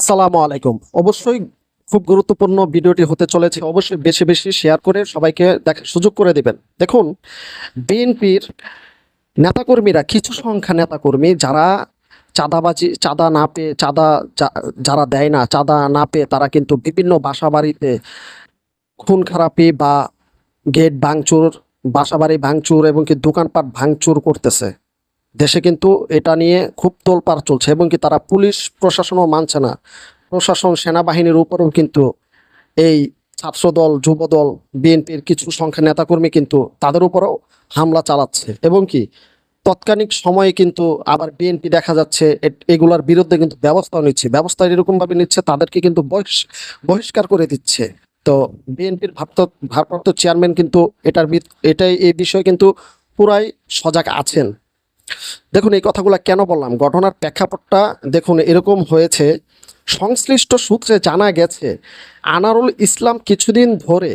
আসসালামু আলাইকুম। অবশ্যই খুব গুরুত্বপূর্ণ ভিডিওটি হতে চলেছে। অবশ্যই বেশি বেশি শেয়ার করে সবাইকে দেখার সুযোগ করে দিবেন। দেখুন, বিএনপির নেতাকর্মীরা, কিছু সংখ্যা নেতাকর্মী যারা চাঁদাবাজি, চাঁদা না পেয়ে, চাঁদা যারা দেয় না, চাঁদা না পেয়ে তারা কিন্তু বিভিন্ন বাসা বাড়িতে খুন খারাপি বা গেট ভাঙচুর, বাসাবাড়ি ভাঙচুর এবং কি দোকানপাট ভাঙচুর করতেছে। দেশে কিন্তু এটা নিয়ে খুব তোলপাড় চলছে এবং কি তারা পুলিশ প্রশাসনও মানছে না। প্রশাসন, সেনাবাহিনীর উপরেও কিন্তু এই ছাত্রদল, যুবদল, বিএনপির কিছু সংখ্যা নেতাকর্মী কিন্তু তাদের উপরেও হামলা চালাচ্ছে এবং কি তৎকালীন সময়ে কিন্তু আবার বিএনপি দেখা যাচ্ছে এগুলার বিরুদ্ধে কিন্তু ব্যবস্থা নিচ্ছে। ব্যবস্থা এরকমভাবে নিচ্ছে, তাদেরকে কিন্তু বহিষ- বহিষ্কার করে দিচ্ছে। তো বিএনপির ভারপ্রাপ্ত চেয়ারম্যান কিন্তু এটার এটাই, এই বিষয়ে কিন্তু পুরাই সজাগ আছেন। দেখুন, এই কথাগুলো কেন বললাম? ঘটনার প্রেক্ষাপটটা দেখুন, এরকম হয়েছে। সংশ্লিষ্ট সূত্রে জানা গেছে, আনারুল ইসলাম কিছুদিন ধরে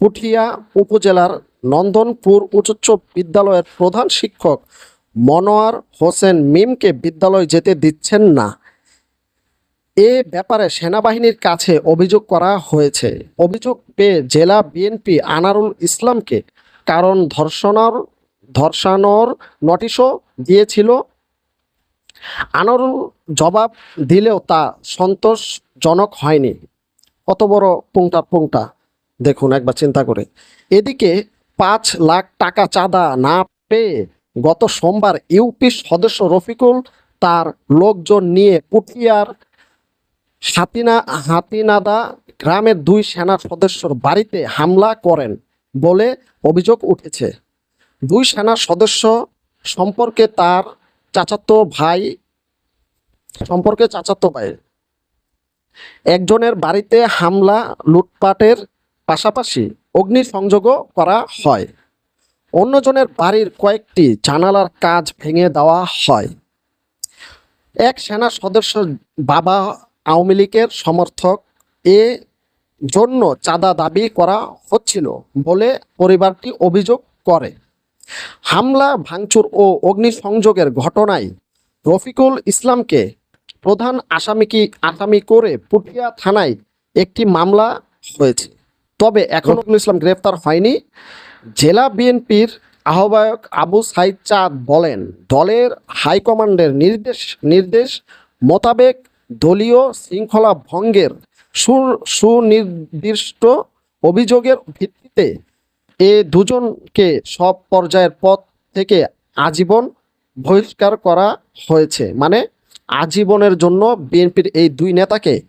পুঠিয়া উপজেলার নন্দনপুর উচ্চ বিদ্যালয়ের প্রধান শিক্ষক মনোয়ার হোসেন মিমকে বিদ্যালয় যেতে দিচ্ছেন না। এ ব্যাপারে সেনাবাহিনীর কাছে অভিযোগ করা হয়েছে। অভিযোগ পেয়ে জেলা বিএনপি আনারুল ইসলামকে কারণ ধর্ষণার ধর্ষানোর নোটিশও দিয়েছিল। আনারুল জবাব দিলেও তা সন্তোষজনক হয়নি। কত বড় পুংটা পুংটা, দেখুন একবার চিন্তা করে। এদিকে পাঁচ লাখ টাকা চাঁদা না পেয়ে গত সোমবার ইউপি সদস্য রফিকুল তার লোকজন নিয়ে পুটিয়ার হাতিনা হাতিনাদা গ্রামের দুই সেনা সদস্যর বাড়িতে হামলা করেন বলে অভিযোগ উঠেছে। দুই সেনা সদস্য সম্পর্কে তার চাচাতো ভাই, সম্পর্কে চাচাতো ভাই। একজনের বাড়িতে হামলা, লুটপাটের পাশাপাশি অগ্নিসংযোগও করা হয়। অন্যজনের বাড়ির কয়েকটি জানালার কাজ ভেঙে দেওয়া হয়। এক সেনা সদস্য বাবা আওয়ামী লীগের সমর্থক। এ জন্য চাঁদা দাবি করা হচ্ছিল বলে পরিবারটি অভিযোগ করে। হামলা, ভাঙচুর ও অগ্নিসংযোগের ঘটনায় রফিকুল ইসলামকে প্রধান আসামি কি আসামি করে পুঠিয়া থানায় একটি মামলা হয়েছে। তবে এখন রফিকুল ইসলাম গ্রেফতার হয়নি। জেলা বিএনপির আহ্বায়ক আবু সাইদ চাঁদ বলেন, দলের হাইকমান্ডের নির্দেশ নির্দেশ মোতাবেক দলীয় শৃঙ্খলা ভঙ্গের সুনির্দিষ্ট অভিযোগের ভিত্তিতে এ দুজনকে সব পর্যায়ের পদ থেকে আজীবন বহিষ্কার করা হয়েছে। মানে আজীবনের জন্য বিএনপির এই দুই নেতাকে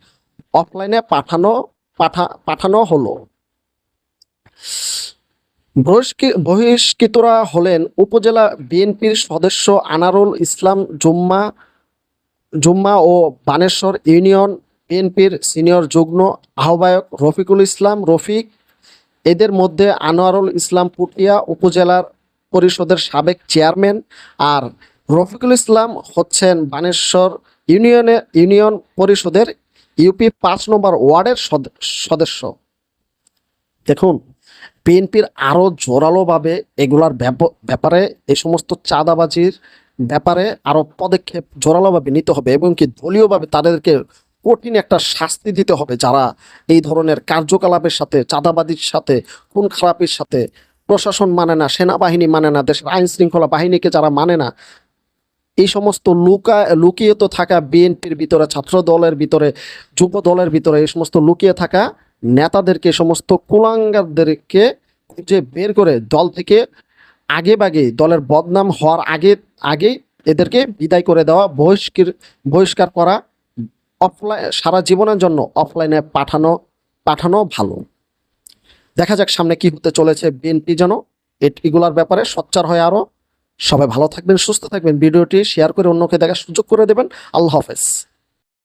অফলাইনে পাঠানো, পাঠা, পাঠানো হলো। বহিষ্কৃ- বহিষ্কৃতরা হলেন উপজেলা বিএনপির সদস্য আনারুল ইসলাম জুম্মা জুম্মা ও বানেশ্বর ইউনিয়ন বিএনপির সিনিয়র যুগ্ম আহ্বায়ক রফিকুল ইসলাম, রফিক এদের মধ্যে আনোয়ারুল ইসলাম পুটিয়া উপজেলার পরিষদের সাবেক চেয়ারম্যান আর রফিকুল ইসলাম হচ্ছেন বানেশ্বর ইউনিয়নে, ইউনিয়ন পরিষদের ইউপি পাঁচ নম্বর ওয়ার্ডের সদ- সদস্য। দেখুন, বিএনপির আরও জোরালোভাবে এগুলার ব্যাপ- ব্যাপারে, এই সমস্ত চাঁদাবাজির ব্যাপারে আরও পদক্ষেপ জোরালোভাবে নিতে হবে এবং কি দলীয়ভাবে তাদেরকে কঠিন একটা শাস্তি দিতে হবে যারা এই ধরনের কার্যকলাপের সাথে চাঁদাবাদির সাথে, খুন খারাপের সাথে প্রশাসন মানে না, সেনাবাহিনী মানে না, দেশের আইন শৃঙ্খলা বাহিনীকে যারা মানে না, এই সমস্ত লুকা, লুকিয়ে তো থাকা বিএনপির ভিতরে, ছাত্র দলের ভিতরে, যুব দলের ভিতরে, এই সমস্ত লুকিয়ে থাকা নেতাদেরকে সমস্ত কুলাঙ্গারদেরকে খুঁজে বের করে দল থেকে আগে বাগে, দলের বদনাম হওয়ার আগে আগেই এদেরকে বিদায় করে দেওয়া, বহিষ্কার বহিষ্কার করা অফলাইন সারা জীবনের জন্য অফলাইনে পাঠানো পাঠানো ভালো। দেখা যাক সামনে কি হতে চলেছে বিএনপি যেন। এগুলার ব্যাপারে সচ্চার হয় আরও সবাই ভালো থাকবেন, সুস্থ থাকবেন। ভিডিওটি শেয়ার করে অন্যকে দেখার সুযোগ করে দেবেন। আল্লাহ হাফেজ।